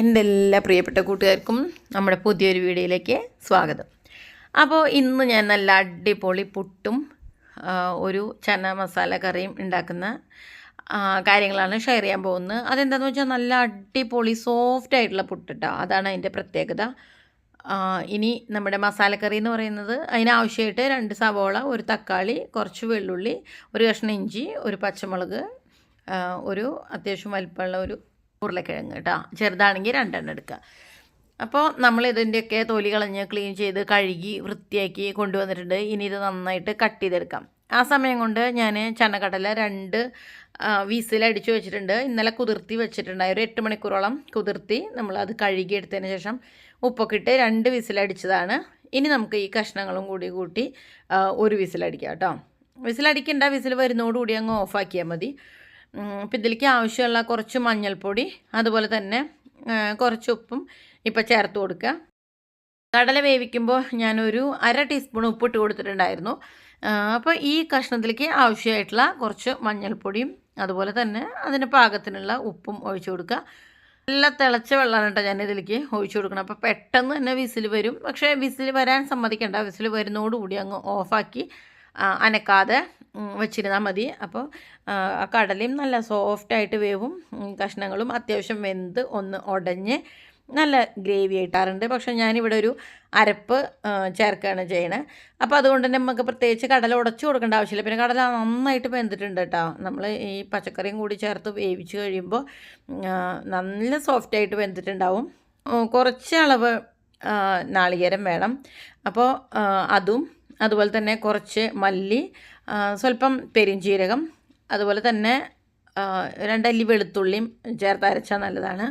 എന്റെ എല്ലാ പ്രിയപ്പെട്ട കൂട്ടുകാർക്കും നമ്മുടെ പുതിയൊരു വീഡിയോയിലേക്ക് സ്വാഗതം. അപ്പോൾ ഇന്ന് ഞാൻ നല്ല അടിപൊളി പുട്ടും ഒരു ചന മസാല കറിയും ഉണ്ടാക്കുന്ന കാര്യങ്ങളാണ് ഷെയർ ചെയ്യാൻ പോകുന്നത്. അതെന്താണെന്ന് വെച്ചാൽ നല്ല അടിപൊളി സോഫ്റ്റ് ആയിട്ടുള്ള പുട്ടിട്ടോ. അതാണ് അതിന്റെ പ്രത്യേകത. ഇനി നമ്മുടെ മസാലക്കറി എന്ന് പറയുന്നത് അതിനാവശ്യമായിട്ട് രണ്ട് സവോള ഒരു തക്കാളി കുറച്ച് വെള്ളുള്ളി ഒരു കഷ്ണം ഇഞ്ചി ഒരു പച്ചമുളക് ഒരു അത്യാവശ്യം വലിപ്പമുള്ള ഒരു ഉരുളക്കിഴങ്ങ് കേട്ടോ. ചെറുതാണെങ്കിൽ രണ്ടെണ്ണം എടുക്കുക. അപ്പോൾ നമ്മൾ ഇതിന്റെയൊക്കെ തൊലി കളഞ്ഞ് ക്ലീൻ ചെയ്ത് കഴുകി വൃത്തിയാക്കി കൊണ്ടുവന്നിട്ടുണ്ട്. ഇനി ഇത് നന്നായിട്ട് കട്ട് ചെയ്തെടുക്കാം. ആ സമയം കൊണ്ട് ഞാൻ ചനക്കടല രണ്ട് വീസിലടിച്ച് വെച്ചിട്ടുണ്ട്. ഇന്നലെ കുതിർത്തി വെച്ചിട്ടുണ്ടായി. ഒരു എട്ട് മണിക്കൂറോളം കുതിർത്തി നമ്മളത് കഴുകി എടുത്തതിന് ശേഷം ഉപ്പൊക്കെ ഇട്ട് രണ്ട് വിസിലടിച്ചതാണ് ഇനി നമുക്ക് ഈ കഷ്ണങ്ങളും കൂടി കൂട്ടി ഒരു വിസിലടിക്കാം കേട്ടോ. വിസിലടിക്കേണ്ട വിസിൽ വരുന്നതോടുകൂടി അങ്ങ് ഓഫാക്കിയാൽ മതി. അപ്പം ഇതിലേക്ക് ആവശ്യമുള്ള കുറച്ച് മഞ്ഞൾപ്പൊടി അതുപോലെ തന്നെ കുറച്ച് ഉപ്പും ഇപ്പം ചേർത്ത് കൊടുക്കുക. കടല വേവിക്കുമ്പോൾ ഞാനൊരു അര ടീസ്പൂൺ ഉപ്പിട്ട് കൊടുത്തിട്ടുണ്ടായിരുന്നു. അപ്പോൾ ഈ കഷ്ണത്തിലേക്ക് ആവശ്യമായിട്ടുള്ള കുറച്ച് മഞ്ഞൾപ്പൊടിയും അതുപോലെ തന്നെ അതിന് പാകത്തിനുള്ള ഉപ്പും ഒഴിച്ചു കൊടുക്കുക. നല്ല തിളച്ച വെള്ളമാണ് കേട്ടോ ഞാൻ ഇതിലേക്ക് ഒഴിച്ചു കൊടുക്കണം അപ്പോൾ പെട്ടെന്ന് തന്നെ വിസിൽ വരും. പക്ഷേ വിസിൽ വരാൻ സമ്മതിക്കേണ്ട. വിസിൽ വരുന്നതോടുകൂടി അങ്ങ് ഓഫാക്കി അനക്കാതെ വെച്ചിരുന്നാൽ മതി. അപ്പോൾ ആ, കടലയും നല്ല സോഫ്റ്റായിട്ട് വേവും. കഷ്ണങ്ങളും അത്യാവശ്യം വെന്ത് ഒന്ന് ഉടഞ്ഞ് നല്ല ഗ്രേവി ആയിട്ടാറുണ്ട്. പക്ഷേ ഞാനിവിടെ ഒരു അരപ്പ് ചേർക്കുകയാണ് ചെയ്യണത് അപ്പോൾ അതുകൊണ്ട് തന്നെ നമുക്ക് പ്രത്യേകിച്ച് കടല ഉടച്ചു കൊടുക്കേണ്ട ആവശ്യമില്ല. പിന്നെ കടല നന്നായിട്ട് വെന്തിട്ടുണ്ട് കേട്ടോ. നമ്മൾ ഈ പച്ചക്കറിയും കൂടി ചേർത്ത് വേവിച്ച് കഴിയുമ്പോൾ നല്ല സോഫ്റ്റായിട്ട് വെന്തിട്ടുണ്ടാവും. കുറച്ച് അളവ് നാളികേരം വേണം. അപ്പോൾ അതും അതുപോലെ തന്നെ കുറച്ച് മല്ലി സ്വല്പം പെരിഞ്ചീരകം അതുപോലെ തന്നെ രണ്ടല്ലി വെളുത്തുള്ളിയും ചേർത്ത് അരച്ചാൽ നല്ലതാണ്.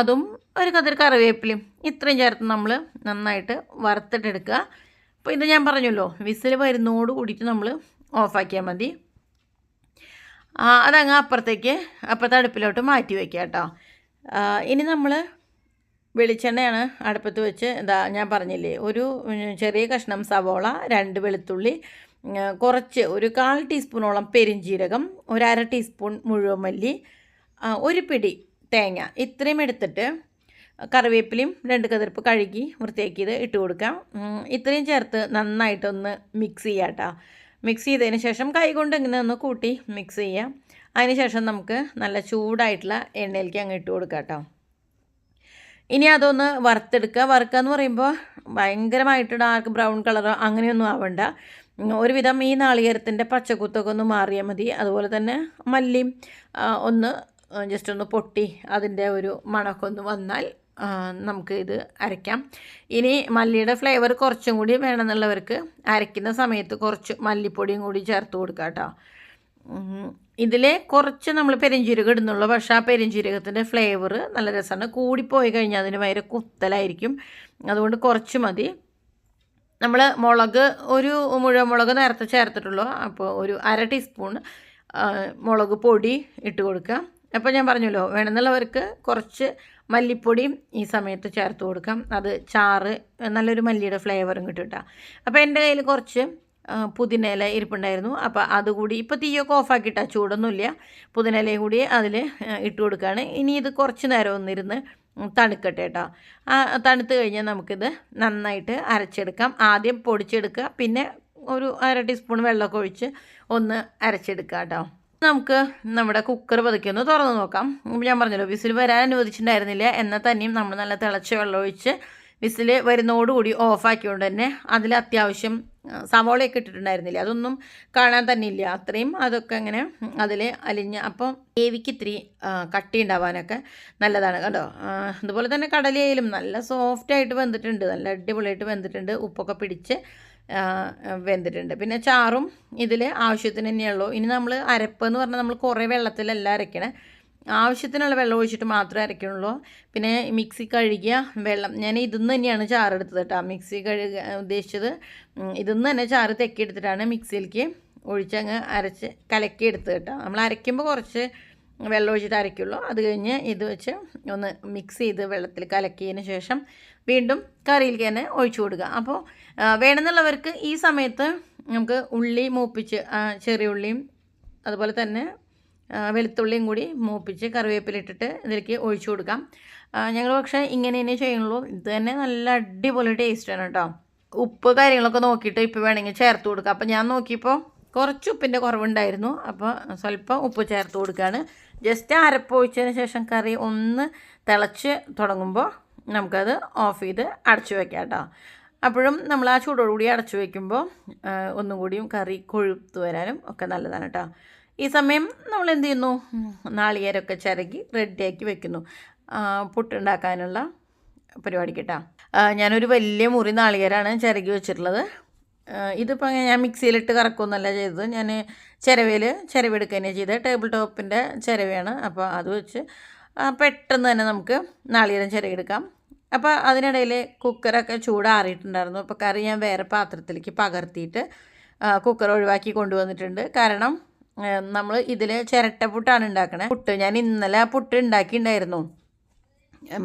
അതും ഒരു കതിർ കറിവേപ്പിലയും ഇത്രയും ചേർത്ത് നമ്മൾ നന്നായിട്ട് വറുത്തിട്ടെടുക്കുക. അപ്പോൾ ഇത് ഞാൻ പറഞ്ഞല്ലോ വിസിൽ വരുന്നതോട് കൂടിയിട്ട് നമ്മൾ ഓഫാക്കിയാൽ മതി. അതങ്ങ് അപ്പുറത്തേക്ക് അപ്പുറത്തെ അടുപ്പിലോട്ട് മാറ്റി വയ്ക്കുക കേട്ടോ. ഇനി നമ്മൾ വെളിച്ചെണ്ണയാണ് അടുപ്പത്ത് വെച്ച് എന്താ ഞാൻ പറഞ്ഞില്ലേ ഒരു ചെറിയ കഷ്ണം സവോള രണ്ട് വെളുത്തുള്ളി കുറച്ച് ഒരു കാൽ ടീസ്പൂണോളം പെരിഞ്ജീരകം ഒരര ടീസ്പൂൺ മുഴുവൻ മല്ലി ഒരു പിടി തേങ്ങ. ഇത്രയും എടുത്തിട്ട് കറിവേപ്പിലയും രണ്ട് കതിർപ്പ് കഴുകി വൃത്തിയാക്കിയത് ഇട്ട് കൊടുക്കാം. ഇത്രയും ചേർത്ത് നന്നായിട്ടൊന്ന് മിക്സ് ചെയ്യാം കേട്ടോ. മിക്സ് ചെയ്തതിന് ശേഷം കൈ കൊണ്ട് ഇങ്ങനെ ഒന്ന് കൂട്ടി മിക്സ് ചെയ്യാം. അതിന് ശേഷം നമുക്ക് നല്ല ചൂടായിട്ടുള്ള എണ്ണയിലേക്ക് അങ്ങ് ഇട്ട് കൊടുക്കാം കേട്ടോ. ഇനി അതൊന്ന് വറുത്തെടുക്കുക. വറുക്കുക എന്ന് പറയുമ്പോൾ ഭയങ്കരമായിട്ട് ഡാർക്ക് ബ്രൗൺ കളറോ അങ്ങനെയൊന്നും ആവണ്ട. ഒരുവിധം ഈ നാളികേരത്തിന്റെ പച്ചക്കുത്തൊക്കെ ഒന്ന് മാറിയാൽ മതി. അതുപോലെ തന്നെ മല്ലിയും ഒന്ന് ജസ്റ്റ് ഒന്ന് പൊട്ടി അതിന്റെ ഒരു മണമൊക്കെ ഒന്ന് വന്നാൽ നമുക്ക് ഇത് അരയ്ക്കാം. ഇനി മല്ലിയുടെ ഫ്ലേവർ കുറച്ചും കൂടി വേണമെന്നുള്ളവർക്ക് അരയ്ക്കുന്ന സമയത്ത് കുറച്ച് മല്ലിപ്പൊടിയും കൂടി ചേർത്ത് കൊടുക്കാം കേട്ടോ ഇതിൽ കുറച്ച് നമ്മൾ പെരഞ്ചീരകം ഇടുന്നുള്ളൂ. പക്ഷേ ആ പെരഞ്ചീരകത്തിന്റെ ഫ്ലേവർ നല്ല രസമാണ്. കൂടിപ്പോയി കഴിഞ്ഞാൽ അതിന് ഭയങ്കര കുത്തലായിരിക്കും. അതുകൊണ്ട് കുറച്ച് മതി. നമ്മൾ മുളക് ഒരു മുഴുവൻ മുളക് നേരത്തെ ചേർത്തിട്ടുള്ളൂ. അപ്പോൾ ഒരു അര ടീസ്പൂൺ മുളക് പൊടി ഇട്ട് കൊടുക്കുക. അപ്പോൾ ഞാൻ പറഞ്ഞല്ലോ വേണമെന്നുള്ളവർക്ക് കുറച്ച് മല്ലിപ്പൊടിയും ഈ സമയത്ത് ചേർത്ത് കൊടുക്കാം. അത് ചാറ് നല്ലൊരു മല്ലിയുടെ ഫ്ലേവറും കിട്ടും കേട്ടോ അപ്പോൾ എന്റെ കയ്യിൽ കുറച്ച് പുതിനയില ഇരിപ്പുണ്ടായിരുന്നു. അപ്പോൾ അതുകൂടി ഇപ്പോൾ തീയൊക്കെ ഓഫാക്കിയിട്ടാ ചൂടൊന്നുമില്ല പുതിനയിലയും കൂടി അതിൽ ഇട്ട് കൊടുക്കുകയാണ് ഇനി ഇത് കുറച്ച് നേരം ഒന്നിരുന്ന് തണുക്കട്ടെ കേട്ടോ ആ തണുത്ത് കഴിഞ്ഞാൽ നമുക്കിത് നന്നായിട്ട് അരച്ചെടുക്കാം. ആദ്യം പൊടിച്ചെടുക്കുക. പിന്നെ ഒരു അര ടീസ്പൂൺ വെള്ളമൊക്കെ ഒഴിച്ച് ഒന്ന് അരച്ചെടുക്കുക കേട്ടോ നമുക്ക് നമ്മുടെ കുക്കർ പതുക്കി ഒന്ന് തുറന്ന് നോക്കാം. ഞാൻ പറഞ്ഞല്ലോ വിസിൽ വരാൻ അനുവദിച്ചിട്ടുണ്ടായിരുന്നില്ല. എന്നാൽ തന്നെയും നമ്മൾ നല്ല തിളച്ച വെള്ളം ഒഴിച്ച് വിസിൽ വരുന്നതോടുകൂടി ഓഫാക്കിയോണ്ട് തന്നെ അതിൽ അത്യാവശ്യം സവോളയൊക്കെ ഇട്ടിട്ടുണ്ടായിരുന്നില്ല? അതൊന്നും കാണാൻ തന്നെ ഇല്ല. അത്രയും അതൊക്കെ അങ്ങനെ അതിൽ അലിഞ്ഞ് അപ്പം ഗ്രേവിക്ക് ഇത്തിരി കട്ടി ഉണ്ടാവാനൊക്കെ നല്ലതാണ് കേട്ടോ. അതുപോലെ തന്നെ കടലയിലും നല്ല സോഫ്റ്റായിട്ട് വെന്തിട്ടുണ്ട്. നല്ല അടിപൊളിയായിട്ട് വെന്തിട്ടുണ്ട്. ഉപ്പൊക്കെ പിടിച്ച് വെന്തിട്ടുണ്ട്. പിന്നെ ചാറും ഇതിൽ ആവശ്യത്തിന് തന്നെയുള്ളൂ ഇനി നമ്മൾ അരപ്പ് എന്ന് പറഞ്ഞാൽ നമ്മൾ കുറേ വെള്ളത്തിലല്ല അരയ്ക്കണേ ആവശ്യത്തിനുള്ള വെള്ളം ഒഴിച്ചിട്ട് മാത്രമേ അരയ്ക്കുള്ളൂ. പിന്നെ മിക്സി കഴുകിയ വെള്ളം ഞാൻ ഇതിന്ന് തന്നെയാണ് ചാറെടുത്തത് കേട്ടോ. മിക്സി കഴുക ഉദ്ദേശിച്ചത് ഇതിന്ന് തന്നെ ചാറ് തെക്കിയെടുത്തിട്ടാണ് മിക്സിയിലേക്ക് ഒഴിച്ചങ്ങ് അരച്ച് കലക്കി എടുത്തത് കേട്ടോ. നമ്മൾ അരയ്ക്കുമ്പോൾ കുറച്ച് വെള്ളം ഒഴിച്ചിട്ട് അരയ്ക്കുള്ളൂ. അത് കഴിഞ്ഞ് ഇത് വെച്ച് ഒന്ന് മിക്സ് ചെയ്ത് വെള്ളത്തിൽ കലക്കിയതിന് ശേഷം വീണ്ടും കറിയിലേക്ക് തന്നെ ഒഴിച്ചു കൊടുക്കുക. അപ്പോൾ വേണമെന്നുള്ളവർക്ക് ഈ സമയത്ത് നമുക്ക് ഉള്ളി മൂപ്പിച്ച് ചെറിയ ഉള്ളിയും അതുപോലെ തന്നെ വെളുത്തുള്ളിയും കൂടി മൂപ്പിച്ച് കറിവേപ്പിലിട്ടിട്ട് ഇതിലേക്ക് ഒഴിച്ചു കൊടുക്കാം. ഞങ്ങൾ പക്ഷേ ഇങ്ങനെ തന്നെ ചെയ്യുള്ളൂ ഇത് തന്നെ നല്ല അടിപൊളി ടേസ്റ്റാണ് കേട്ടോ. ഉപ്പ് കാര്യങ്ങളൊക്കെ നോക്കിയിട്ട് ഇപ്പോൾ വേണമെങ്കിൽ ചേർത്ത് കൊടുക്കാം. അപ്പോൾ ഞാൻ നോക്കിയപ്പോൾ കുറച്ച് ഉപ്പിന്റെ കുറവുണ്ടായിരുന്നു. അപ്പോൾ സ്വല്പം ഉപ്പ് ചേർത്ത് കൊടുക്കുകയാണ് ജസ്റ്റ് അരപ്പൊഴിച്ചതിന് ശേഷം കറി ഒന്ന് തിളച്ച് തുടങ്ങുമ്പോൾ നമുക്കത് ഓഫ് ചെയ്ത് അടച്ചു വെക്കാം കേട്ടോ. അപ്പോഴും നമ്മൾ ആ ചൂടോടുകൂടി അടച്ചു വയ്ക്കുമ്പോൾ ഒന്നും കൂടിയും കറി കൊഴുത്ത് വരാനും ഒക്കെ നല്ലതാണ് കേട്ടോ. ഈ സമയം നമ്മൾ എന്ത് ചെയ്യുന്നു നാളികേരമൊക്കെ ചിരകി റെഡിയാക്കി വെക്കുന്നു. പുട്ടുണ്ടാക്കാനുള്ള പരിപാടി കേട്ടോ. ഞാനൊരു വലിയ മുറി നാളികേരമാണ് ചിരകി വെച്ചിട്ടുള്ളത്. ഇതിപ്പോൾ ഞാൻ മിക്സിയിലിട്ട് കറക്കൊന്നുമല്ല ചെയ്തത്. ഞാൻ ചിരവയിൽ ചിരവെടുക്കുക തന്നെ ചെയ്തത് ടേബിൾ ടോപ്പിന്റെ ചിരവയാണ് അപ്പോൾ അത് വെച്ച് പെട്ടെന്ന് തന്നെ നമുക്ക് നാളികേരം ചിരകിയെടുക്കാം. അപ്പോൾ അതിനിടയിൽ കുക്കറൊക്കെ ചൂടാറിയിട്ടുണ്ടായിരുന്നു. അപ്പോൾ കറി ഞാൻ വേറെ പാത്രത്തിലേക്ക് പകർത്തിയിട്ട് കുക്കർ ഒഴിവാക്കി കൊണ്ടുവന്നിട്ടുണ്ട്. കാരണം നമ്മൾ ഇതിൽ ചിരട്ട പുട്ടാണ് ഉണ്ടാക്കണേ. പുട്ട് ഞാൻ ഇന്നലെ പുട്ട് ഉണ്ടാക്കിയിട്ടുണ്ടായിരുന്നു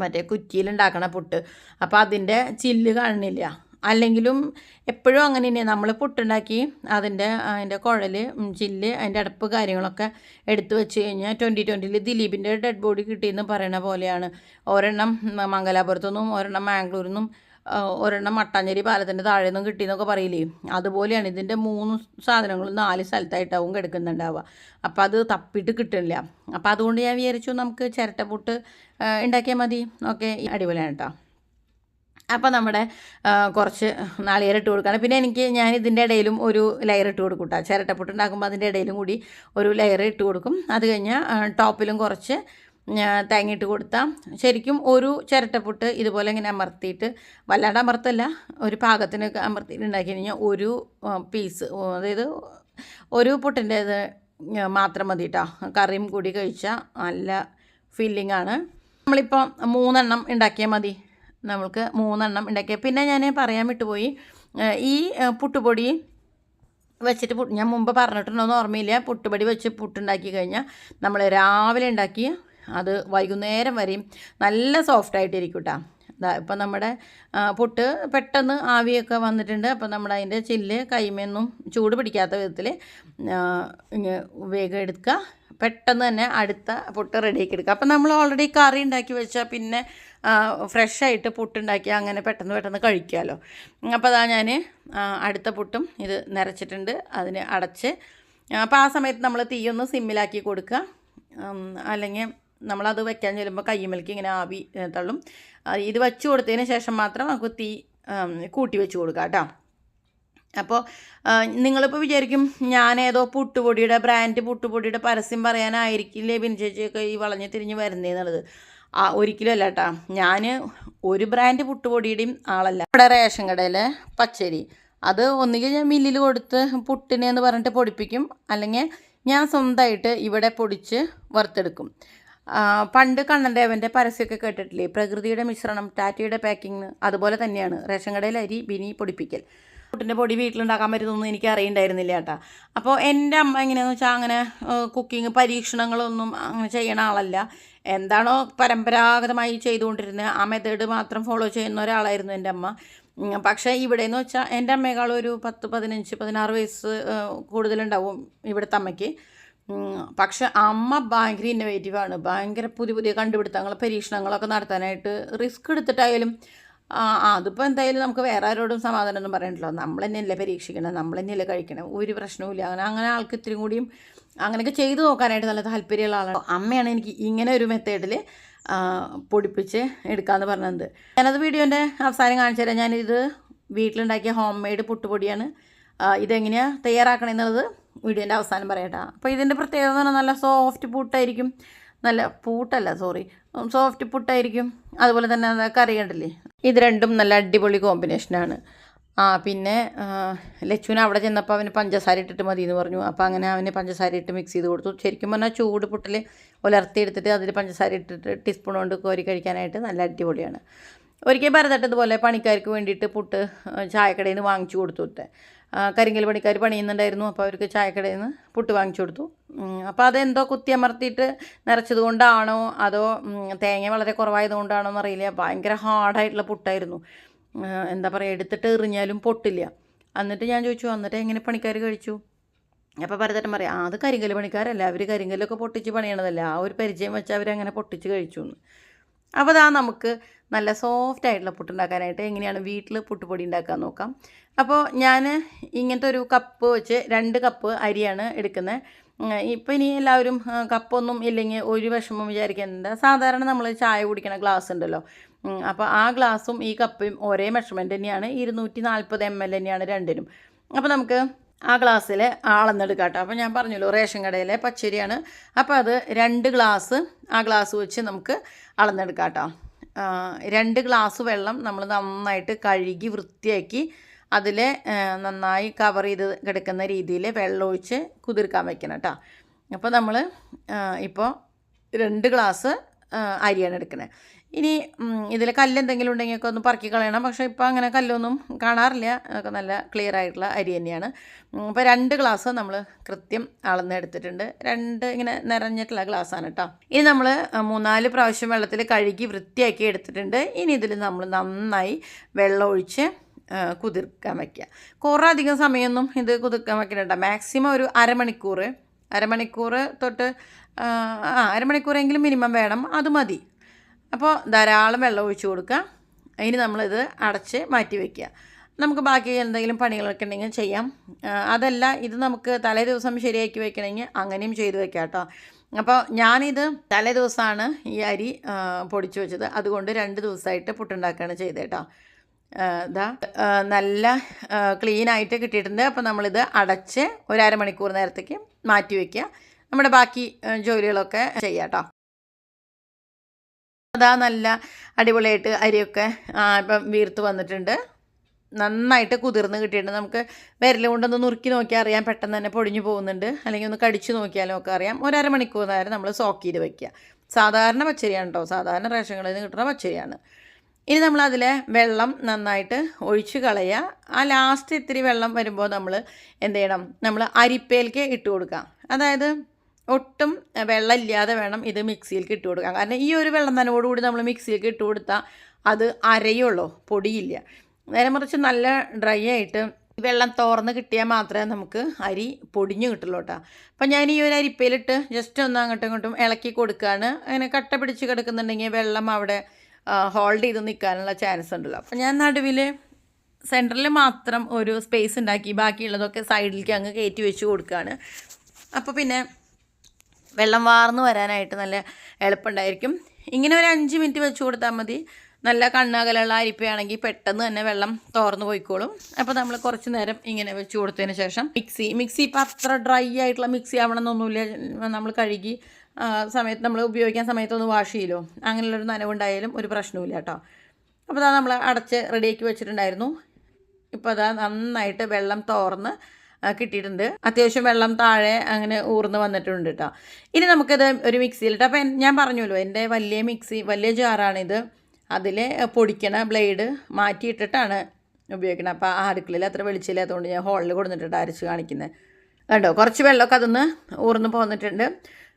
മറ്റേ കുറ്റിയിൽ ഉണ്ടാക്കണ പുട്ട്. അപ്പോൾ അതിന്റെ ചില്ല് കാണുന്നില്ല. അല്ലെങ്കിലും എപ്പോഴും അങ്ങനെ തന്നെയാണ് നമ്മൾ പുട്ടുണ്ടാക്കി അതിന്റെ അതിന്റെ കുഴൽ ചില്ല് അതിന്റെ അടപ്പ് കാര്യങ്ങളൊക്കെ എടുത്തു വെച്ച് കഴിഞ്ഞാൽ ട്വന്റി ട്വന്റിയിൽ ദിലീപിന്റെ ഡെഡ് ബോഡി കിട്ടിയെന്ന് പറയണ പോലെയാണ്. ഒരെണ്ണം മംഗലാപുരത്തു നിന്നും ഒരെണ്ണം മാംഗ്ലൂരിൽ നിന്നും ഒരെണ്ണം മട്ടാഞ്ചേരി പാലത്തിന്റെ താഴെ നിന്നും കിട്ടിയെന്നൊക്കെ പറയില്ലേ? അതുപോലെയാണ് ഇതിന്റെ മൂന്ന് സാധനങ്ങളും നാല് സ്ഥലത്തായിട്ടാവും കിടക്കുന്നുണ്ടാവുക. അപ്പോൾ അത് തപ്പിയിട്ട് കിട്ടില്ല അപ്പോൾ അതുകൊണ്ട് ഞാൻ വിചാരിച്ചു നമുക്ക് ചിരട്ടപ്പുട്ട് ഉണ്ടാക്കിയാൽ മതി. ഓക്കെ അടിപൊളിയാണ് കേട്ടോ. അപ്പോൾ നമ്മുടെ കുറച്ച് നാളികേരം ഇട്ട് കൊടുക്കണം. പിന്നെ എനിക്ക് ഞാൻ ഇതിന്റെ ഇടയിലും ഒരു ലെയർ ഇട്ട് കൊടുക്കും കേട്ടോ. ചിരട്ടപ്പുട്ട് ഉണ്ടാക്കുമ്പോൾ അതിന്റെ ഇടയിലും കൂടി ഒരു ലെയർ ഇട്ട് കൊടുക്കും. അത് കഴിഞ്ഞാൽ ടോപ്പിലും കുറച്ച് ആ, തേങ്ങ ഇട്ട് കൊടുത്താൽ ശരിക്കും ഒരു ചിരട്ടപ്പുട്ട് ഇതുപോലെ ഇങ്ങനെ അമർത്തിയിട്ട് വല്ലാണ്ട് അമർത്തല്ല ഒരു പാകത്തിനൊക്കെ അമർത്തിയിട്ട് ഉണ്ടാക്കി കഴിഞ്ഞാൽ ഒരു പീസ് അതായത് ഒരു പുട്ടിന്റെ ഇത് മാത്രം മതി കേട്ടോ കറിയും കൂടി കഴിച്ചാൽ നല്ല ഫില്ലിംഗ് ആണ്. നമ്മളിപ്പോൾ മൂന്നെണ്ണം ഉണ്ടാക്കിയാൽ മതി. നമ്മൾക്ക് മൂന്നെണ്ണം ഉണ്ടാക്കിയ. പിന്നെ ഞാൻ പറയാൻ വിട്ടുപോയി ഈ പുട്ടുപൊടി വെച്ചിട്ട് പുട്ട് ഞാൻ മുമ്പ് പറഞ്ഞിട്ടുണ്ടോ എന്ന് ഓർമ്മയില്ല. പുട്ടുപൊടി വെച്ച് പുട്ടുണ്ടാക്കി കഴിഞ്ഞാൽ നമ്മൾ രാവിലെ ഉണ്ടാക്കി അത് വൈകുന്നേരം വരെയും നല്ല സോഫ്റ്റ് ആയിട്ടിരിക്കും കേട്ടോ ഇപ്പം നമ്മുടെ പുട്ട് പെട്ടെന്ന് ആവിയൊക്കെ വന്നിട്ടുണ്ട്. അപ്പം നമ്മുടെ അതിന്റെ ചില്ല് കൈമയൊന്നും ചൂട് പിടിക്കാത്ത വിധത്തിൽ വേഗം എടുക്കുക. പെട്ടെന്ന് തന്നെ അടുത്ത പുട്ട് റെഡിയാക്കി എടുക്കുക. അപ്പം നമ്മൾ ഓൾറെഡി കറി ഉണ്ടാക്കി വെച്ചാൽ പിന്നെ ഫ്രഷ് ആയിട്ട് പുട്ടുണ്ടാക്കി അങ്ങനെ പെട്ടെന്ന് പെട്ടെന്ന് കഴിക്കാമല്ലോ അപ്പോൾ അതാ ഞാൻ അടുത്ത പുട്ടും ഇത് നിറച്ചിട്ടുണ്ട്. അതിന് അടച്ച് അപ്പോൾ ആ സമയത്ത് നമ്മൾ തീയൊന്ന് സിമ്മിലാക്കി കൊടുക്കുക. അല്ലെങ്കിൽ നമ്മളത് വെക്കാൻ ചെല്ലുമ്പോൾ കയ്യുമ്മലേക്ക് ഇങ്ങനെ ആവി തള്ളും. ഇത് വെച്ച് കൊടുത്തതിന് ശേഷം മാത്രം നമുക്ക് തീ കൂട്ടി വെച്ച് കൊടുക്കാം കേട്ടോ. അപ്പോൾ നിങ്ങളിപ്പോൾ വിചാരിക്കും ഞാൻ ഏതോ പുട്ടുപൊടിയുടെ ബ്രാൻഡ് പുട്ടുപൊടിയുടെ പരസ്യം പറയാനായിരിക്കില്ലേ ബിൻ ചേച്ചിയൊക്കെ ഈ വളഞ്ഞ് തിരിഞ്ഞ് വരുന്നതെന്നുള്ളത് ആ ഒരിക്കലും അല്ല കേട്ടോ. ഞാൻ ഒരു ബ്രാൻഡ് പുട്ടുപൊടിയുടെയും ആളല്ല. ഇവിടെ റേഷൻ കടയിലെ പച്ചരി. അത് ഒന്നുകിൽ ഞാൻ മില്ലിൽ കൊടുത്ത് പുട്ടിനെന്ന് പറഞ്ഞിട്ട് പൊടിപ്പിക്കും. അല്ലെങ്കിൽ ഞാൻ സ്വന്തമായിട്ട് ഇവിടെ പൊടിച്ച് വറുത്തെടുക്കും. പണ്ട് കണ്ണൻദേവന്റെ പരസ്യമൊക്കെ കേട്ടിട്ടില്ലേ? പ്രകൃതിയുടെ മിശ്രണം ടാറ്റയുടെ പാക്കിങ് അതുപോലെ തന്നെയാണ്. റേഷൻ കടയിൽ അരി ബിനി പൊടിപ്പിക്കൽ. പുട്ടിന്റെ പൊടി വീട്ടിലുണ്ടാക്കാൻ പറ്റുന്നൊന്നും എനിക്ക് അറിയണ്ടായിരുന്നില്ല കേട്ടോ. അപ്പോൾ എന്റെ അമ്മ എങ്ങനെയാണെന്ന് വെച്ചാൽ അങ്ങനെ കുക്കിംഗ് പരീക്ഷണങ്ങളൊന്നും അങ്ങനെ ചെയ്യണ ആളല്ല. എന്താണോ പരമ്പരാഗതമായി ചെയ്തുകൊണ്ടിരുന്നത് ആ മെത്തേഡ് മാത്രം ഫോളോ ചെയ്യുന്ന ഒരാളായിരുന്നു എന്റെ അമ്മ. പക്ഷേ ഇവിടെ എന്ന് വെച്ചാൽ എന്റെ അമ്മയെക്കാളും ഒരു പത്ത് പതിനഞ്ച് പതിനാറ് വയസ്സ് കൂടുതലുണ്ടാവും ഇവിടുത്തെ അമ്മയ്ക്ക്. പക്ഷെ അമ്മ ഭയങ്കര ഇന്നവേറ്റീവാണ് ഭയങ്കര പുതിയ പുതിയ കണ്ടുപിടുത്തങ്ങൾ പരീക്ഷണങ്ങളൊക്കെ നടത്താനായിട്ട് റിസ്ക് എടുത്തിട്ടായാലും അതിപ്പോൾ എന്തായാലും നമുക്ക് വേറെ ആരോടും സമാധാനമൊന്നും പറയണ്ടല്ലോ നമ്മൾ തന്നെയല്ലേ പരീക്ഷിക്കണം നമ്മൾ തന്നെയല്ലേ കഴിക്കണം ഒരു പ്രശ്നവുമില്ല. അങ്ങനെ അങ്ങനെ ആൾക്ക് ഇത്രയും കൂടിയും അങ്ങനെയൊക്കെ ചെയ്തു നോക്കാനായിട്ട് നല്ല താല്പര്യമുള്ള ആളാണ്. അമ്മയാണ് എനിക്ക് ഇങ്ങനെ ഒരു മെത്തേഡിൽ പൊടിപ്പിച്ച് എടുക്കാമെന്ന് പറഞ്ഞത്. ഞാനത് വീഡിയോന്റെ അവസാനം കാണിച്ചു തരാം. ഞാനിത് വീട്ടിലുണ്ടാക്കിയ ഹോം മെയ്ഡ് പുട്ടുപൊടിയാണ് ഇതെങ്ങനെയാണ് തയ്യാറാക്കണമെന്നുള്ളത് വീഡിയോന്റെ അവസാനം പറയട്ടാ. അപ്പോൾ ഇതിന്റെ പ്രത്യേകത എന്ന് പറഞ്ഞാൽ നല്ല സോഫ്റ്റ് പൂട്ടായിരിക്കും. നല്ല പൂട്ടല്ല സോറി സോഫ്റ്റ് പുട്ടായിരിക്കും. അതുപോലെ തന്നെ കറി കണ്ടില്ലേ? ഇത് രണ്ടും നല്ല അടിപൊളി കോമ്പിനേഷനാണ് ആ പിന്നെ ലച്ചുവിന് അവിടെ ചെന്നപ്പോൾ അവന് പഞ്ചസാര ഇട്ടിട്ട് മതി എന്ന് പറഞ്ഞു. അപ്പോൾ അങ്ങനെ അവന് പഞ്ചസാര ഇട്ട് മിക്സ് ചെയ്ത് കൊടുത്തു. ശരിക്കും പറഞ്ഞാൽ ചൂട് പുട്ടിൽ ഉലർത്തി എടുത്തിട്ട് അതിൽ പഞ്ചസാര ഇട്ടിട്ട് ടീസ്പൂൺ കൊണ്ട് കോരി കഴിക്കാനായിട്ട് നല്ല അടിപൊളിയാണ്. ഒരിക്കൽ ഭരതട്ട് ഇതുപോലെ പണിക്കാർക്ക് വേണ്ടിയിട്ട് പുട്ട് ചായക്കടയിൽ നിന്ന് വാങ്ങിച്ചു കൊടുത്തു വിട്ടെ കരിങ്കൽ പണിക്കാർ പണിയുന്നുണ്ടായിരുന്നു അപ്പോൾ അവർക്ക് ചായക്കടയിൽ നിന്ന് പുട്ട് വാങ്ങിച്ചു കൊടുത്തു. അപ്പോൾ അതെന്തോ കുത്തിയമർത്തിയിട്ട് നിറച്ചത് കൊണ്ടാണോ അതോ തേങ്ങ വളരെ കുറവായത് കൊണ്ടാണോ എന്നറിയില്ല. ഭയങ്കര ഹാർഡായിട്ടുള്ള പുട്ടായിരുന്നു. എന്താ പറയുക എടുത്തിട്ട് എറിഞ്ഞാലും പൊട്ടില്ല. എന്നിട്ട് ഞാൻ ചോദിച്ചു എന്നിട്ട് എങ്ങനെ പണിക്കാർ കഴിച്ചു? അപ്പോൾ ഭരതേട്ടൻ പറയാം അത് കരിങ്കൽ പണിക്കാരല്ല അവർ കരിങ്കല്ലൊക്കെ പൊട്ടിച്ച് പണിയണതല്ല ആ ഒരു പരിചയം വെച്ച് അവരങ്ങനെ പൊട്ടിച്ച് കഴിച്ചു എന്ന് അപ്പോൾ അതാ നമുക്ക് നല്ല സോഫ്റ്റ് ആയിട്ടുള്ള പുട്ടുണ്ടാക്കാനായിട്ട് എങ്ങനെയാണ് വീട്ടിൽ പുട്ടുപൊടി ഉണ്ടാക്കാൻ നോക്കാം. അപ്പോൾ ഞാൻ ഇങ്ങനത്തെ ഒരു കപ്പ് വെച്ച് രണ്ട് കപ്പ് അരിയാണ് എടുക്കുന്നത് ഇപ്പോൾ ഇനി എല്ലാവരും കപ്പൊന്നും ഇല്ലെങ്കിൽ ഒരു വിഷമം വിചാരിക്കുന്നുണ്ട് സാധാരണ നമ്മൾ ചായ കുടിക്കണ ഗ്ലാസ് ഉണ്ടല്ലോ. അപ്പോൾ ആ ഗ്ലാസും ഈ കപ്പും ഒരേ മെഷർമെന്റ് തന്നെയാണ്. ഇരുന്നൂറ്റി നാൽപ്പത് എം എൽ തന്നെയാണ് രണ്ടിനും. അപ്പോൾ നമുക്ക് ആ ഗ്ലാസ്സിൽ ആളെന്നെടുക്കാം കേട്ടോ. അപ്പോൾ ഞാൻ പറഞ്ഞല്ലോ റേഷൻ കടയിലെ പച്ചരിയാണ്. അപ്പോൾ അത് രണ്ട് ഗ്ലാസ് ആ ഗ്ലാസ് വെച്ച് നമുക്ക് അളന്നെടുക്കാം കേട്ടോ. രണ്ട് ഗ്ലാസ് വെള്ളം നമ്മൾ നന്നായിട്ട് കഴുകി വൃത്തിയാക്കി അതിൽ നന്നായി കവർ ചെയ്ത് കിടക്കുന്ന രീതിയിൽ വെള്ളം ഒഴിച്ച് കുതിർക്കാൻ വെക്കണം കേട്ടോ അപ്പോൾ നമ്മൾ ഇപ്പോൾ രണ്ട് ഗ്ലാസ് അരിയാണ് എടുക്കണത് ഇനി ഇതിൽ കല്ലെന്തെങ്കിലും ഉണ്ടെങ്കിൽ ഒക്കെ ഒന്ന് പറക്കി കളയണം. പക്ഷേ ഇപ്പോൾ അങ്ങനെ കല്ലൊന്നും കാണാറില്ല. അതൊക്കെ നല്ല ക്ലിയർ ആയിട്ടുള്ള അരി തന്നെയാണ്. അപ്പോൾ രണ്ട് ഗ്ലാസ് നമ്മൾ കൃത്യം അളന്നെടുത്തിട്ടുണ്ട് രണ്ട് ഇങ്ങനെ നിറഞ്ഞിട്ടുള്ള ഗ്ലാസ്സാണ് കേട്ടോ ഇനി നമ്മൾ മൂന്നാൽ പ്രാവശ്യം വെള്ളത്തിൽ കഴുകി വൃത്തിയാക്കി എടുത്തിട്ടുണ്ട്. ഇനി ഇതിൽ നമ്മൾ നന്നായി വെള്ളം ഒഴിച്ച് കുതിർക്കാൻ വയ്ക്കുക കുറേ അധികം സമയമൊന്നും ഇത് കുതിർക്കാൻ വയ്ക്കുന്നുണ്ട് മാക്സിമം ഒരു അരമണിക്കൂർ അരമണിക്കൂർ തൊട്ട് ആ, അരമണിക്കൂറെങ്കിലും മിനിമം വേണം. അത് മതി. അപ്പോൾ ധാരാളം വെള്ളം ഒഴിച്ച് കൊടുക്കുക. ഇനി നമ്മളിത് അടച്ച് മാറ്റി വയ്ക്കുക നമുക്ക് ബാക്കി എന്തെങ്കിലും പണികളൊക്കെ ഉണ്ടെങ്കിൽ ചെയ്യാം. അതല്ല ഇത് നമുക്ക് തലേ ദിവസം ശരിയാക്കി വെക്കണമെങ്കിൽ അങ്ങനെയും ചെയ്തു വെക്കാം കേട്ടോ. അപ്പോൾ ഞാനിത് തലേ ദിവസമാണ് ഈ അരി പൊടിച്ചു വെച്ചത്. അതുകൊണ്ട് രണ്ട് ദിവസമായിട്ട് പുട്ടുണ്ടാക്കുകയാണ് ചെയ്തത് കേട്ടോ. ഇതാ നല്ല ക്ലീനായിട്ട് കിട്ടിയിട്ടുണ്ട്. അപ്പോൾ നമ്മളിത് അടച്ച് ഒരു അരമണിക്കൂർ നേരത്തേക്ക് മാറ്റി വയ്ക്കുക നമ്മുടെ ബാക്കി ജോലികളൊക്കെ ചെയ്യാം കേട്ടോ. അതാ നല്ല അടിപൊളിയായിട്ട് അരിയൊക്കെ ഇപ്പം വീർത്ത് വന്നിട്ടുണ്ട്. നന്നായിട്ട് കുതിർന്ന് കിട്ടിയിട്ടുണ്ട്. നമുക്ക് വിരൽ കൊണ്ടൊന്ന് നുറുക്കി നോക്കിയാൽ അറിയാം. പെട്ടെന്ന് തന്നെ പൊടിഞ്ഞു പോകുന്നുണ്ട്. അല്ലെങ്കിൽ ഒന്ന് കടിച്ചു നോക്കിയാലും ഒക്കെ അറിയാം. ഒരര മണിക്കൂർ നേരം നമ്മൾ സോക്ക് ചെയ്ത് വെക്കുക സാധാരണ പച്ചരിയാണ് കേട്ടോ സാധാരണ റേഷങ്ങളിൽ നിന്ന് കിട്ടുന്ന പച്ചരിയാണ്. ഇനി നമ്മൾ അതിലെ വെള്ളം നന്നായിട്ട് ഒഴിച്ച് കളയുക. ആ ലാസ്റ്റ് ഇത്തിരി വെള്ളം വരുമ്പോൾ നമ്മൾ എന്ത് ചെയ്യണം? നമ്മൾ അരിപ്പയിലേക്ക് ഇട്ട് കൊടുക്കുക. അതായത് ഒട്ടും വെള്ളമില്ലാതെ വേണം ഇത് മിക്സിയിലേക്ക് ഇട്ട് കൊടുക്കാൻ. കാരണം ഈ ഒരു വെള്ളം നനവോടുകൂടി നമ്മൾ മിക്സിയിലേക്ക് ഇട്ട് കൊടുത്താൽ അത് അരയുള്ളൂ പൊടിയില്ല. നേരെ മറിച്ച് നല്ല ഡ്രൈ ആയിട്ട് വെള്ളം തോർന്ന് കിട്ടിയാൽ മാത്രമേ നമുക്ക് അരി പൊടിഞ്ഞു കിട്ടുള്ളൂ കേട്ടോ. അപ്പം ഞാൻ ഈ ഒരു അരിപ്പയിലിട്ട് ജസ്റ്റ് ഒന്ന് അങ്ങോട്ടും ഇങ്ങോട്ടും ഇളക്കി കൊടുക്കുകയാണ് അങ്ങനെ കട്ട പിടിച്ച് കിടക്കുന്നുണ്ടെങ്കിൽ വെള്ളം അവിടെ ഹോൾഡ് ചെയ്ത് നിൽക്കാനുള്ള ചാൻസ് ഉണ്ടല്ലോ. അപ്പം ഞാൻ നടുവിൽ സെന്ററിൽ മാത്രം ഒരു സ്പേസ് ഉണ്ടാക്കി. ബാക്കിയുള്ളതൊക്കെ സൈഡിലേക്ക് അങ്ങ് കയറ്റി വെച്ച് കൊടുക്കുകയാണ് അപ്പോൾ പിന്നെ വെള്ളം വാർന്ന് വരാനായിട്ട് നല്ല എളുപ്പമുണ്ടായിരിക്കും. ഇങ്ങനെ ഒരു അഞ്ച് മിനിറ്റ് വെച്ച് കൊടുത്താൽ മതി. നല്ല കണ്ണകലുള്ള അരിപ്പയാണെങ്കിൽ പെട്ടെന്ന് തന്നെ വെള്ളം തോർന്നു പോയിക്കോളും. അപ്പോൾ നമ്മൾ കുറച്ച് നേരം ഇങ്ങനെ വെച്ച് കൊടുത്തതിന് ശേഷം മിക്സി മിക്സി ഇപ്പം അത്ര ഡ്രൈ ആയിട്ടുള്ള മിക്സി ആവണമെന്നൊന്നുമില്ല. നമ്മൾ കഴുകി സമയത്ത് നമ്മൾ ഉപയോഗിക്കാൻ സമയത്തൊന്ന് വാഷ് ചെയ്യലോ അങ്ങനെയുള്ളൊരു നനവുണ്ടായാലും ഒരു പ്രശ്നവുമില്ല കേട്ടോ. അപ്പോൾ അതാ നമ്മൾ അടച്ച് റെഡിയാക്കി വെച്ചിട്ടുണ്ടായിരുന്നു. ഇപ്പോൾ അതാ നന്നായിട്ട് വെള്ളം തോർന്ന് കിട്ടിയിട്ടുണ്ട്. അത്യാവശ്യം വെള്ളം താഴെ അങ്ങനെ ഊർന്ന് വന്നിട്ടുണ്ട് കേട്ടോ ഇനി നമുക്കത് ഒരു മിക്സിയിലിട്ട് അപ്പോൾ ഞാൻ പറഞ്ഞല്ലോ എന്റെ വലിയ മിക്സി വലിയ ജാറാണിത്. അതിൽ പൊടിക്കണ ബ്ലേഡ് മാറ്റിയിട്ടിട്ടാണ് ഉപയോഗിക്കുന്നത് അപ്പോൾ ആ അടുക്കളയിൽ അത്ര വെളിച്ചില്ലാത്തതുകൊണ്ട് ഞാൻ ഹോളിൽ കൊടുത്തിട്ടിട്ട് അരച്ച് കാണിക്കുന്നത് കണ്ടോ? കുറച്ച് വെള്ളമൊക്കെ അതൊന്ന് ഊർന്ന് പോന്നിട്ടുണ്ട്.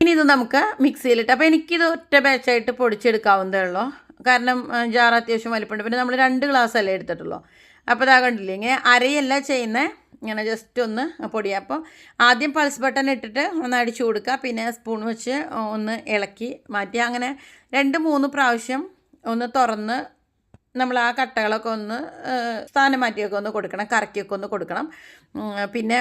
ഇനി ഇത് നമുക്ക് മിക്സിയിലിട്ട് അപ്പോൾ എനിക്കിത് ഒറ്റ ബാച്ചായിട്ട് പൊടിച്ചെടുക്കാവുന്നതേ ഉള്ളൂ. കാരണം ജാർ അത്യാവശ്യം വലിപ്പമുണ്ട്. പിന്നെ നമ്മൾ രണ്ട് ഗ്ലാസ് അല്ലേ എടുത്തിട്ടുള്ളൂ. അപ്പോൾ ഇതാ കണ്ടില്ലേ ഇങ്ങനെ അരയല്ല ചെയ്യുന്നത് ഇങ്ങനെ ജസ്റ്റ് ഒന്ന് പൊടിയുക അപ്പോൾ ആദ്യം പൾസ് ബട്ടൺ ഇട്ടിട്ട് ഒന്ന് അടിച്ചു കൊടുക്കുക. പിന്നെ സ്പൂൺ വെച്ച് ഒന്ന് ഇളക്കി മാറ്റി. അങ്ങനെ രണ്ട് മൂന്ന് പ്രാവശ്യം ഒന്ന് തുറന്ന് നമ്മൾ ആ കട്ടകളൊക്കെ ഒന്ന് സ്ഥാനം മാറ്റിയൊക്കെ ഒന്ന് കൊടുക്കണം. കറക്കിയൊക്കെ ഒന്ന് കൊടുക്കണം. പിന്നെ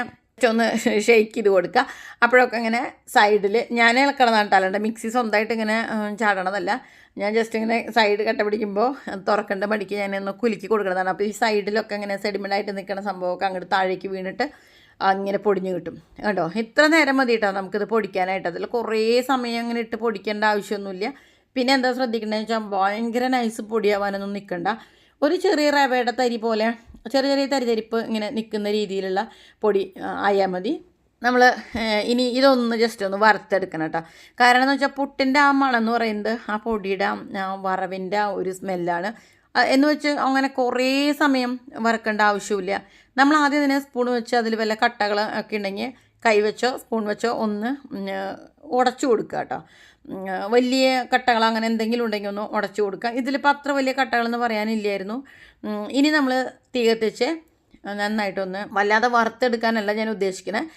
ഒന്ന് ഷെയ്ക്ക് ചെയ്ത് കൊടുക്കുക. അപ്പോഴൊക്കെ ഇങ്ങനെ സൈഡിൽ ഞാൻ ഇളക്കണതാണ് കേട്ടോ മിക്സി സ്വന്തമായിട്ട് ഇങ്ങനെ ചാടണതല്ല. ഞാൻ ജസ്റ്റ് ഇങ്ങനെ സൈഡ് കട്ട പിടിക്കുമ്പോൾ തുറക്കേണ്ട മടിക്ക് ഞാൻ ഒന്ന് കുലുക്കി കൊടുക്കുന്നതാണ്. അപ്പോൾ ഈ സൈഡിലൊക്കെ ഇങ്ങനെ സെഡിമെന്റായിട്ട് നിൽക്കുന്ന സംഭവമൊക്കെ അങ്ങോട്ട് താഴേക്ക് വീണിട്ട് അങ്ങനെ പൊടിഞ്ഞ് കിട്ടും. കേട്ടോ ഇത്ര നേരം മതി കേട്ടോ നമുക്കിത് പൊടിക്കാനായിട്ട്. അതിൽ കുറേ സമയം അങ്ങനെ ഇട്ട് പൊടിക്കേണ്ട ആവശ്യമൊന്നുമില്ല. പിന്നെ എന്താ ശ്രദ്ധിക്കേണ്ടതെന്ന് വെച്ചാൽ ഭയങ്കര നൈസ് പൊടിയാവാനൊന്നും നിൽക്കണ്ട ഒരു ചെറിയ റവയുടെ തരി പോലെ ചെറിയ ചെറിയ തരിതരിപ്പ് ഇങ്ങനെ നിൽക്കുന്ന രീതിയിലുള്ള പൊടി ആയാൽ മതി. നമ്മൾ ഇനി ഇതൊന്ന് ജസ്റ്റ് ഒന്ന് വറുത്തെടുക്കണം കേട്ടോ കാരണം എന്ന് വെച്ചാൽ പുട്ടിന്റെ ആ മണം എന്ന് പറയുന്നത് ആ പൊടിയുടെ ആ വറവിന്റെ ആ ഒരു സ്മെല്ലാണ്. എന്ന് വെച്ച് അങ്ങനെ കുറേ സമയം വറക്കേണ്ട ആവശ്യമില്ല. നമ്മൾ ആദ്യം ഇതിനെ സ്പൂൺ വെച്ച് അതിൽ വല്ല കട്ടകൾ ഒക്കെ ഉണ്ടെങ്കിൽ കൈ വെച്ചോ സ്പൂൺ വെച്ചോ ഒന്ന് ഉടച്ചു കൊടുക്കുക കേട്ടോ വലിയ കട്ടകൾ അങ്ങനെ എന്തെങ്കിലും ഉണ്ടെങ്കിൽ ഒന്ന് ഉടച്ചു കൊടുക്കുക. ഇതിലിപ്പോൾ അത്ര വലിയ കട്ടകളെന്ന് പറയാനില്ലായിരുന്നു. ഇനി നമ്മൾ തീ കത്തിച്ച് നന്നായിട്ടൊന്ന് വല്ലാതെ വറുത്തെടുക്കാനല്ല ഞാൻ ഉദ്ദേശിക്കുന്നത്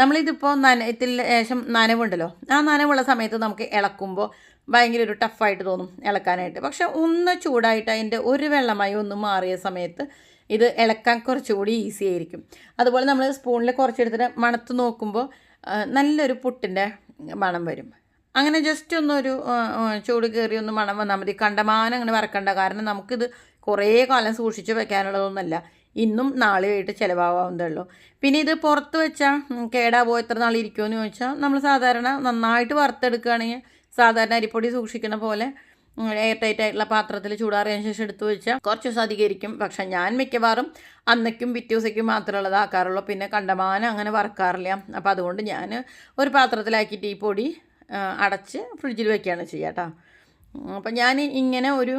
നമ്മളിതിപ്പോൾ നന ഇതിൽ ശേഷം നനവുണ്ടല്ലോ. ആ നനവുള്ള സമയത്ത് നമുക്ക് ഇളക്കുമ്പോൾ ഭയങ്കര ഒരു ടഫായിട്ട് തോന്നും ഇളക്കാനായിട്ട്. പക്ഷെ ഒന്ന് ചൂടായിട്ട് അതിന്റെ ഒരു വെള്ളമായി ഒന്ന് മാറിയ സമയത്ത് ഇത് ഇളക്കാൻ കുറച്ചുകൂടി ഈസി ആയിരിക്കും. അതുപോലെ നമ്മൾ സ്പൂണിൽ കുറച്ചെടുത്തിട്ട് മണത്ത് നോക്കുമ്പോൾ നല്ലൊരു പുട്ടിന്റെ മണം വരും. അങ്ങനെ ജസ്റ്റ് ഒന്നൊരു ചൂട് കയറി ഒന്ന് മണം വന്നാൽ മതി. കണ്ടമാനം അങ്ങനെ വറക്കണ്ട. കാരണം നമുക്കിത് കുറേ കാലം സൂക്ഷിച്ച് വെക്കാനുള്ളതൊന്നുമല്ല ഇന്നും നാളെയായിട്ട് ചിലവാകാവുന്നതേ ഉള്ളൂ പിന്നെ ഇത് പുറത്ത് വെച്ചാൽ കേടാ പോയി എത്ര നാൾ ഇരിക്കുമെന്ന് ചോദിച്ചാൽ നമ്മൾ സാധാരണ നന്നായിട്ട് വറുത്തെടുക്കുകയാണെങ്കിൽ സാധാരണ അരിപ്പൊടി സൂക്ഷിക്കുന്ന പോലെ എയർ ടൈറ്റ് ആയിട്ടുള്ള പാത്രത്തിൽ ചൂടാറിയതിന് ശേഷം എടുത്തു വെച്ചാൽ കുറച്ച് ദിവസം അധികരിക്കും. പക്ഷേ ഞാൻ മിക്കവാറും അന്നയ്ക്കും പിറ്റേ ദിവസയ്ക്കും മാത്രമേ പിന്നെ കണ്ടമാനം അങ്ങനെ വറക്കാറില്ല. അപ്പോൾ അതുകൊണ്ട് ഞാൻ ഒരു പാത്രത്തിലാക്കി ഈ പൊടി അടച്ച് ഫ്രിഡ്ജിൽ വെക്കുകയാണ് ചെയ്യുക കേട്ടോ അപ്പം ഞാൻ ഇങ്ങനെ ഒരു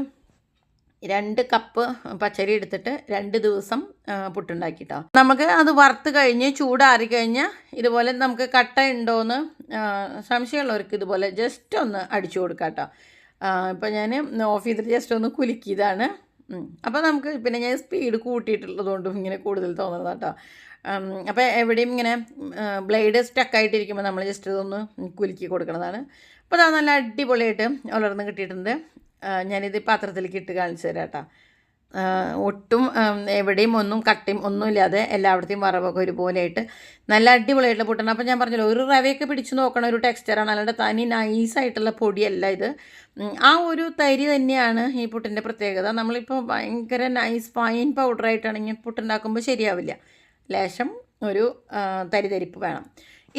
രണ്ട് കപ്പ് പച്ചരി എടുത്തിട്ട് രണ്ട് ദിവസം പുട്ടുണ്ടാക്കിയിട്ടോ നമുക്ക് അത് വറുത്ത് കഴിഞ്ഞ് ചൂടാറി കഴിഞ്ഞാൽ ഇതുപോലെ നമുക്ക് കട്ട ഉണ്ടോയെന്ന് സംശയമുള്ളവർക്ക് ഇതുപോലെ ജസ്റ്റ് ഒന്ന് അടിച്ചു കൊടുക്കാം കേട്ടോ ഇപ്പം ഞാൻ ഓഫ് ചെയ്തിട്ട് ജസ്റ്റ് ഒന്ന് കുലുക്കിയതാണ്. അപ്പോൾ നമുക്ക് പിന്നെ ഞാൻ സ്പീഡ് കൂട്ടിയിട്ടുള്ളതുകൊണ്ടും ഇങ്ങനെ കൂടുതൽ തോന്നുന്നത് കേട്ടോ അപ്പോൾ എവിടെയും ഇങ്ങനെ ബ്ലേഡ് സ്റ്റക്കായിട്ടിരിക്കുമ്പോൾ നമ്മൾ ജസ്റ്റ് ഇതൊന്ന് കുലുക്കി കൊടുക്കുന്നതാണ് അപ്പോൾ അത് നല്ല അടിപൊളിയായിട്ട് വളർന്ന് കിട്ടിയിട്ടുണ്ട്. ഞാനിത് പാത്രത്തിലേക്ക് ഇട്ട് കാണിച്ചു തരാം കേട്ടോ. ഒട്ടും എവിടെയും ഒന്നും കട്ടയും ഒന്നുമില്ലാതെ എല്ലായിടത്തെയും വറവൊക്കെ ഒരുപോലെയായിട്ട് നല്ല അടിപൊളിയായിട്ടുള്ള പൊട്ടണം. അപ്പോൾ ഞാൻ പറഞ്ഞല്ലോ ഒരു റവയൊക്കെ പിടിച്ച് നോക്കണ ഒരു ടെക്സ്ചറാണ് അല്ലാണ്ട് തനി നൈസായിട്ടുള്ള പൊടിയല്ല ഇത്. ആ ഒരു തരി തന്നെയാണ് ഈ പുട്ടിന്റെ പ്രത്യേകത. നമ്മളിപ്പോൾ ഭയങ്കര നൈസ് ഫൈൻ പൗഡറായിട്ടാണെങ്കിൽ പുട്ടുണ്ടാക്കുമ്പോൾ ശരിയാവില്ല. ലേശം ഒരു തരിതരിപ്പ് വേണം.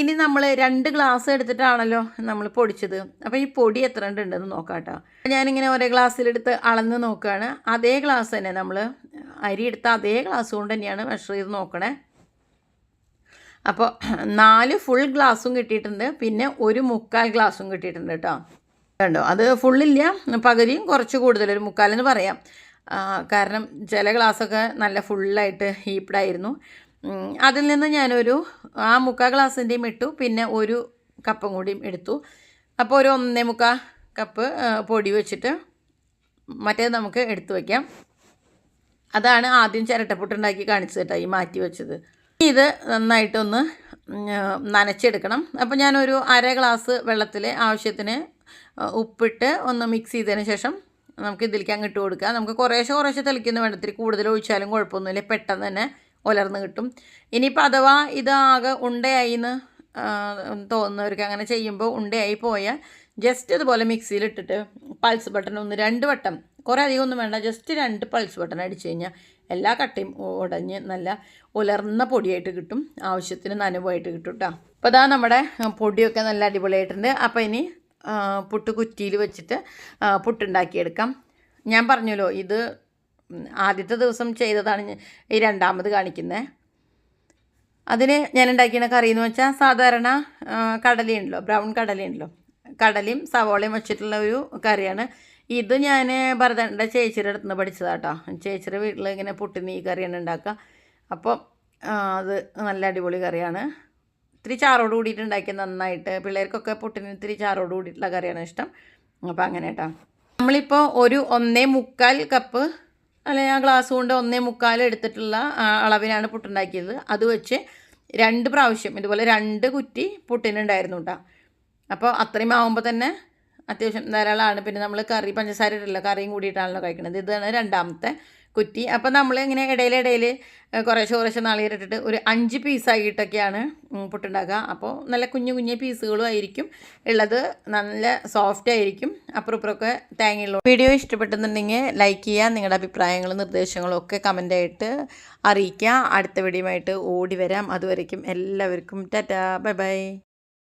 ഇനി നമ്മൾ രണ്ട് ഗ്ലാസ് എടുത്തിട്ടാണല്ലോ നമ്മൾ പൊടിച്ചത്. അപ്പോൾ ഈ പൊടി എത്ര ഉണ്ട് ഉണ്ടെന്ന് നോക്കാം കേട്ടോ ഞാനിങ്ങനെ ഒരേ ഗ്ലാസ്സിലെടുത്ത് അളന്ന് നോക്കുകയാണ് അതേ ഗ്ലാസ് തന്നെ നമ്മൾ അരി എടുത്ത അതേ ഗ്ലാസ് കൊണ്ട് തന്നെയാണ് മെഷർ ചെയ്ത് നോക്കണേ. അപ്പോൾ നാല് ഫുൾ ഗ്ലാസ്സും കിട്ടിയിട്ടുണ്ട്. പിന്നെ ഒരു മുക്കാൽ ഗ്ലാസ്സും കിട്ടിയിട്ടുണ്ട് കേട്ടോ. കണ്ടോ? അത് ഫുള്ളില്ല പകുതിയും കുറച്ച് കൂടുതൽ ഒരു മുക്കാലെന്ന് പറയാം. കാരണം ചില ഗ്ലാസ്സൊക്കെ നല്ല ഫുള്ളായിട്ട് ഹീപ്ഡായിരുന്നു അതിൽ നിന്ന് ഞാനൊരു ആ മുക്കാൽ ഗ്ലാസിന്റെയും ഇട്ടു പിന്നെ ഒരു കപ്പും കൂടിയും എടുത്തു. അപ്പോൾ ഒരു ഒന്നേ മുക്കാൽ കപ്പ് പൊടി വെച്ചിട്ട് മറ്റേത് നമുക്ക് എടുത്തു വയ്ക്കാം അതാണ് ആദ്യം ചിരട്ടപ്പുട്ടുണ്ടാക്കി കാണിച്ചു കേട്ടോ ഈ മാറ്റി വെച്ചത്. ഇത് നന്നായിട്ടൊന്ന് നനച്ചെടുക്കണം. അപ്പോൾ ഞാനൊരു അര ഗ്ലാസ് വെള്ളത്തിൽ ആവശ്യത്തിന് ഉപ്പിട്ട് ഒന്ന് മിക്സ് ചെയ്തതിന് ശേഷം നമുക്ക് ഇതിലേക്ക് അങ്ങ് ഇട്ട് കൊടുക്കുക നമുക്ക് കുറേശ്ശെ കുറേശ്ശെ തെളിക്കുന്ന വേണ്ട കൂടുതൽ ഒഴിച്ചാലും കുഴപ്പമൊന്നുമില്ല പെട്ടെന്ന് തന്നെ ഉലർന്ന് കിട്ടും. ഇനിയിപ്പോൾ അഥവാ ഇത് ആകെ ഉണ്ടയായി എന്ന് തോന്നുന്നവർക്ക് അങ്ങനെ ചെയ്യുമ്പോൾ ഉണ്ടയായി പോയാൽ ജസ്റ്റ് ഇതുപോലെ മിക്സിയിലിട്ടിട്ട് പൾസ് ബട്ടൺ ഒന്ന് രണ്ട് വട്ടം കുറേ അധികം ഒന്നും വേണ്ട ജസ്റ്റ് രണ്ട് പൾസ് ബട്ടൺ അടിച്ചു കഴിഞ്ഞാൽ എല്ലാ കട്ടയും ഉടഞ്ഞ് നല്ല ഉലർന്ന പൊടിയായിട്ട് കിട്ടും. ആവശ്യത്തിന് നനവായിട്ട് കിട്ടും കേട്ടോ അപ്പോൾ അതാ നമ്മുടെ പൊടിയൊക്കെ നല്ല അടിപൊളിയായിട്ടുണ്ട്. അപ്പോൾ ഇനി പുട്ട് കുറ്റിയിൽ വെച്ചിട്ട് പുട്ടുണ്ടാക്കിയെടുക്കാം ഞാൻ പറഞ്ഞല്ലോ ഇത് ആദ്യത്തെ ദിവസം ചെയ്തതാണ് ഈ രണ്ടാമത് കാണിക്കുന്നത് അതിന് ഞാൻ ഉണ്ടാക്കിയ കറി എന്ന് വെച്ചാൽ സാധാരണ കടലയുണ്ടല്ലോ ബ്രൗൺ കടലയുണ്ടല്ലോ. കടലയും സവോളയും വെച്ചിട്ടുള്ള ഒരു കറിയാണ്. ഇത് ഞാൻ ഭരതന്റെ ചേച്ചിയുടെ അടുത്ത് നിന്ന് പഠിച്ചതാട്ടോ. ചേച്ചിയുടെ വീട്ടിൽ ഇങ്ങനെ പുട്ടിന് ഈ കറിയാണ് ഉണ്ടാക്കുക. അപ്പോൾ അത് നല്ല അടിപൊളി കറിയാണ്. ഇത്തിരി ചാറോട് കൂടിയിട്ട് ഉണ്ടാക്കിയത് നന്നായിട്ട്. പിള്ളേർക്കൊക്കെ പുട്ടിന് ഇത്തിരി ചാറോട് കൂടിയിട്ടുള്ള കറിയാണ് ഇഷ്ടം. അപ്പോൾ അങ്ങനെ കേട്ടോ നമ്മളിപ്പോൾ ഒരു ഒന്നേ മുക്കാൽ കപ്പ് അല്ലെങ്കിൽ ആ ഗ്ലാസ് കൊണ്ട് ഒന്നേ മുക്കാൽ എടുത്തിട്ടുള്ള അളവിനാണ് പുട്ടുണ്ടാക്കിയത്. അത് വെച്ച് രണ്ട് പ്രാവശ്യം ഇതുപോലെ രണ്ട് കുറ്റി പുട്ടിനുണ്ടായിരുന്നു കേട്ടോ അപ്പോൾ അത്രയും ആകുമ്പോൾ തന്നെ അത്യാവശ്യം ധാരാളമാണ് പിന്നെ നമ്മൾ കറി പഞ്ചസാര ഇട്ടില്ല കറിയും കൂടിയിട്ടാണല്ലോ കഴിക്കുന്നത് ഇതാണ് രണ്ടാമത്തെ കുറ്റി. അപ്പോൾ നമ്മൾ ഇങ്ങനെ ഇടയിൽ കുറേശ്ശെ കുറേശ്ശെ നാളികേരം ഇട്ടിട്ട് ഒരു അഞ്ച് പീസായിട്ടൊക്കെയാണ് പുട്ടുണ്ടാക്കുക. അപ്പോൾ നല്ല കുഞ്ഞു കുഞ്ഞു പീസുകളും ആയിരിക്കും. ഉള്ളത് നല്ല സോഫ്റ്റ് ആയിരിക്കും. അപ്പുറം ഇപ്പുറമൊക്കെ തേങ്ങയുള്ള വീഡിയോ ഇഷ്ടപ്പെട്ടെന്നുണ്ടെങ്കിൽ ലൈക്ക് ചെയ്യുക നിങ്ങളുടെ അഭിപ്രായങ്ങളും നിർദ്ദേശങ്ങളും ഒക്കെ കമന്റായിട്ട് അറിയിക്കുക. അടുത്ത വീഡിയോ ആയിട്ട് ഓടി വരാം. അതുവരയ്ക്കും എല്ലാവർക്കും ടാറ്റാ. Bye bye.